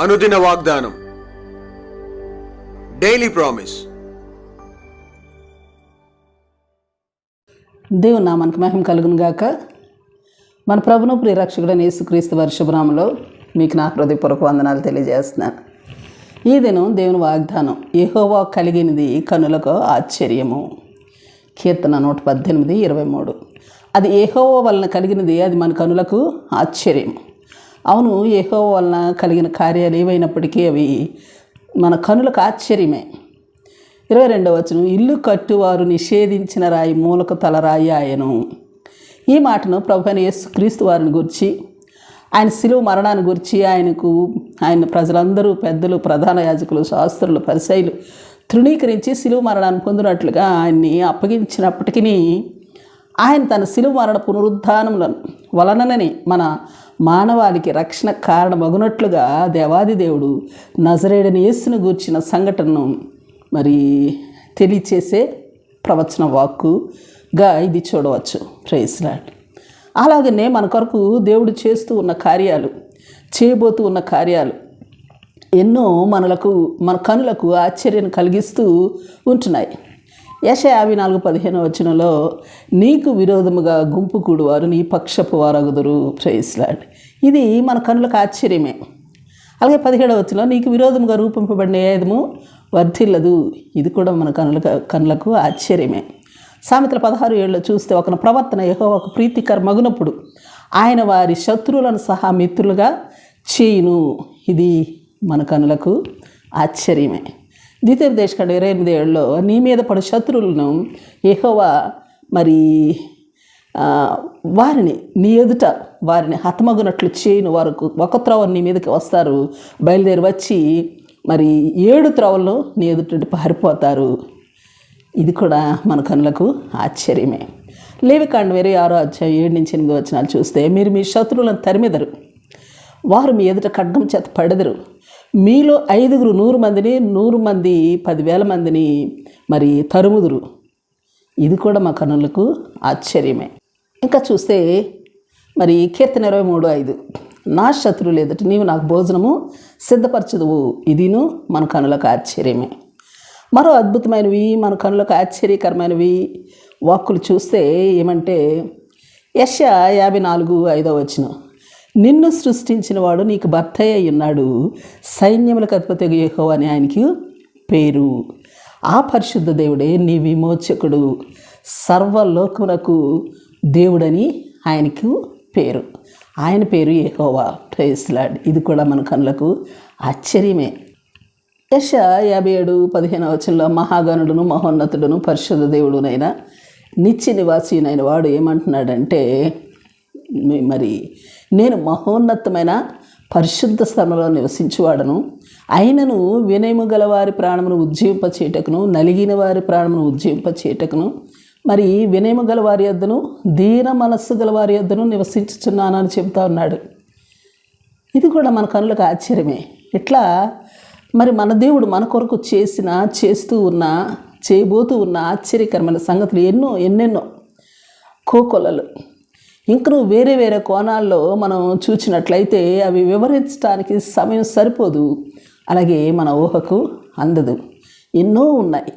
అనుదిన వాగ్దానం. Daily promise దేవుని నామానికి మహిమ కలుగును గాక. మన ప్రభును ప్రియరక్షకుడైన యేసుక్రీస్తు వర్షభరాములో మీకు నా హృదయపూర్వక వందనాలు తెలియజేస్తున్నాను ఈ దినం దేవుని వాగ్దానం ఏహోవా కలిగినది కనులకు ఆశ్చర్యము. కీర్తన నూట పద్దెనిమిది ఇరవై మూడు. అది ఏహోవా వలన కలిగినది అది మన కనులకు ఆశ్చర్యం అవును ఏహో వలన కలిగిన కార్యాలు ఏవైనప్పటికీ అవి మన కనులకు ఆశ్చర్యమే. ఇరవై రెండవ వచనం ఇల్లు కట్టువారు నిషేధించిన రాయి మూలకు తలరాయి ఆయను. ఈ మాటను ప్రభుని యేసు క్రీస్తు వారిని గురించి ఆయన శిలువ మరణాన్ని గురించి ఆయనకు ఆయన ప్రజలందరూ పెద్దలు ప్రధాన యాజకులు శాస్త్రులు పరిశైలు తృణీకరించి శిలువ మరణాన్ని పొందినట్లుగా ఆయన్ని అప్పగించినప్పటికీ ఆయన తన శిలువ మరణ పునరుద్ధానములను వలననే మన మానవాళికి రక్షణ కారణమగునట్లుగా దేవాది దేవుడు నజరేడని యేసును గూర్చిన సంఘటనను మరి తెలియచేసే ప్రవచన వాక్కుగా ఇది చూడవచ్చు. ప్రేస్లాడ్ అలాగనే మన కొరకు దేవుడు చేస్తూ ఉన్న కార్యాలు చేయబోతూ ఉన్న కార్యాలు ఎన్నో మనలకు మన కనులకు ఆశ్చర్యం కలిగిస్తూ ఉంటున్నాయి. యశ యాభై నాలుగు పదిహేను వచనంలో నీకు విరోధముగా గుంపు కూడువారు నీ పక్షపు వారగుదురు. ప్రేస్లాడ్ ఇది మన కనులకు ఆశ్చర్యమే. అలాగే పదిహేడవ వచ్చిన నీకు విరోధముగా రూపింపబడిన ఏదము వర్ధిల్లదు. ఇది కూడా మన కనులకు కనులకు ఆశ్చర్యమే. సామెతల పదహారు ఏళ్ళు చూస్తే ఒక ప్రవర్తన ఏహో ఒక ప్రీతికర మగునప్పుడు ఆయన వారి శత్రువులను సహా మిత్రులుగా చేయును. ఇది మన కనులకు ఆశ్చర్యమే. ద్వితీయ దేశకండ ఇరవై ఎనిమిది ఏళ్ళలో నీ మీద పడు శత్రువులను ఏహోవా మరి వారిని నీ ఎదుట వారిని హతమగునట్లు చేయని. వారు ఒక త్రోవ నీ మీదకి వస్తారు. బయలుదేరి వచ్చి మరి ఏడు త్రోవలను నీ ఎదుట పారిపోతారు. ఇది కూడా మన కనులకు ఆశ్చర్యమే. లేవికాండ వేరే ఆరో అధ్యాయం ఏడు నుంచి ఎనిమిది వచనాలు చూస్తే మీరు మీ శత్రువులను తరిమెదరు. వారు మీ ఎదుట ఖడ్గం చేత పడెదరు. మీలో ఐదుగురు నూరు మందిని నూరు మంది పదివేల మందిని మరి తరుముదురు. ఇది కూడా మా కనులకు ఆశ్చర్యమే. ఇంకా చూస్తే మరి కీర్తన ఇరవై మూడు ఐదు నా శత్రువు లేదట నీవు నాకు భోజనము సిద్ధపరచదువు. ఇదిను మన కనులకు ఆశ్చర్యమే. మరో అద్భుతమైనవి మన కనులకు ఆశ్చర్యకరమైనవి వాక్కులు చూస్తే ఏమంటే యశ యాభై నాలుగు ఐదో వచ్చిన నిన్ను సృష్టించిన వాడు నీకు భర్త అయి ఉన్నాడు. సైన్యములకు అధిపతి యహో అని ఆయనకి పేరు. ఆ పరిశుద్ధ దేవుడే నీ విమోచకుడు. సర్వలోకమునకు దేవుడని ఆయనకు పేరు. ఆయన పేరు ఏహోవా ప్రేస్లాడ్ ఇది కూడా మన కనులకు ఆశ్చర్యమే. యశ యాభై ఏడు పదిహేను వచనంలో మహాగణుడును మహోన్నతుడును పరిశుద్ధ దేవుడునైనా నిత్య నివాసీనైన వాడు ఏమంటున్నాడంటే మరి నేను మహోన్నతమైన పరిశుద్ధ స్థలంలో నివసించువాడను. అయినను వినయము గలవారి ప్రాణమును ఉజ్జీవింపచేయటకును నలిగిన వారి ప్రాణమును ఉజ్జీవింపచేయటకును మరి వినయము గలవారి యొద్దను దీన మనస్సు గల వారి యొద్దను నివసించుచున్నానని చెబుతా ఉన్నాడు. ఇది కూడా మన కనులకు ఆశ్చర్యమే. ఇట్లా మరి మన దేవుడు మన కొరకు చేసిన చేస్తూ ఉన్న చేయబోతూ ఉన్న ఆశ్చర్యకరమైన సంగతులు ఎన్నో ఎన్నెన్నో కోకొలలు. ఇంకను వేరే వేరే కోణాల్లో మనం చూసినట్లయితే అవి వివరించడానికి సమయం సరిపోదు. అలాగే మన ఊహకు అందదు. ఎన్నో ఉన్నాయి.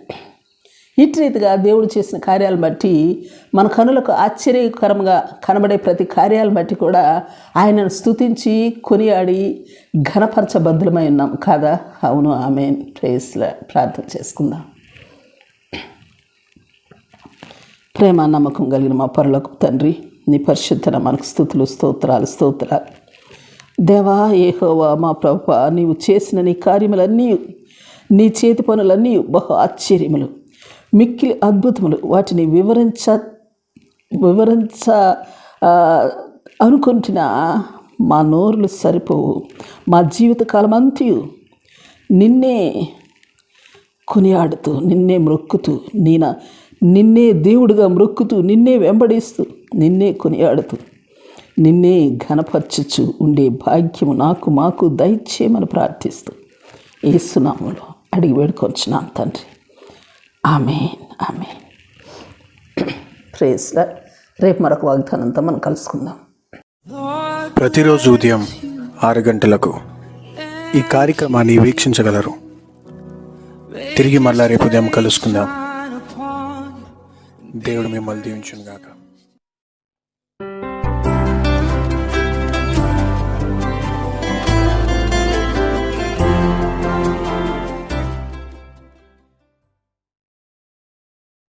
ఇటు రీతిగా దేవుడు చేసిన కార్యాలను బట్టి మన కనులకు ఆశ్చర్యకరంగా కనబడే ప్రతి కార్యాలను బట్టి కూడా ఆయనను స్తుతించి కొనియాడి ఘనపరచబద్ధులమై ఉన్నాం. కాదా? అవును. ఆమె ప్రేస్లా ప్రార్థన చేసుకుందాం. ప్రేమ నమ్మకం కలిగిన మా పరులకు తండ్రి నీ పరిశుద్ధన మనకు స్థుతులు స్తోత్రాలు స్తోత్రాలు. దేవా ఏహోవా మా ప్రభ నీవు చేసిన నీ కార్యములన్నీ నీ చేతి పనులన్నీ బహు ఆశ్చర్యములు మిక్కిలి అద్భుతములు. వాటిని వివరించ వివరించ అనుకుంటున్న మా నోరులు సరిపోవు. మా జీవితకాలం అంతయు నిన్నే కొనియాడుతూ నిన్నే మ్రొక్కుతూ నీన నిన్నే దేవుడిగా మ్రొక్కుతూ నిన్నే వెంబడిస్తూ నిన్నే కొనియాడుతూ నిన్నే ఘనపరచుచు ఉండే భాగ్యము నాకు మాకు దయచేయమని ప్రార్థిస్తూ ఏసునాములో అడిగి వేడుకొచ్చున్నాను తండ్రి. ఆమె ఆమె ప్రేస్లా రేపు మరొక వాగ్దానంతో మనం కలుసుకుందాం. ప్రతిరోజు ఉదయం ఆరు గంటలకు ఈ కార్యక్రమాన్ని వీక్షించగలరు. తిరిగి మళ్ళా రేపు ఉదయం కలుసుకుందాం. దేవుడు మిమ్మల్ని దీవించును గాక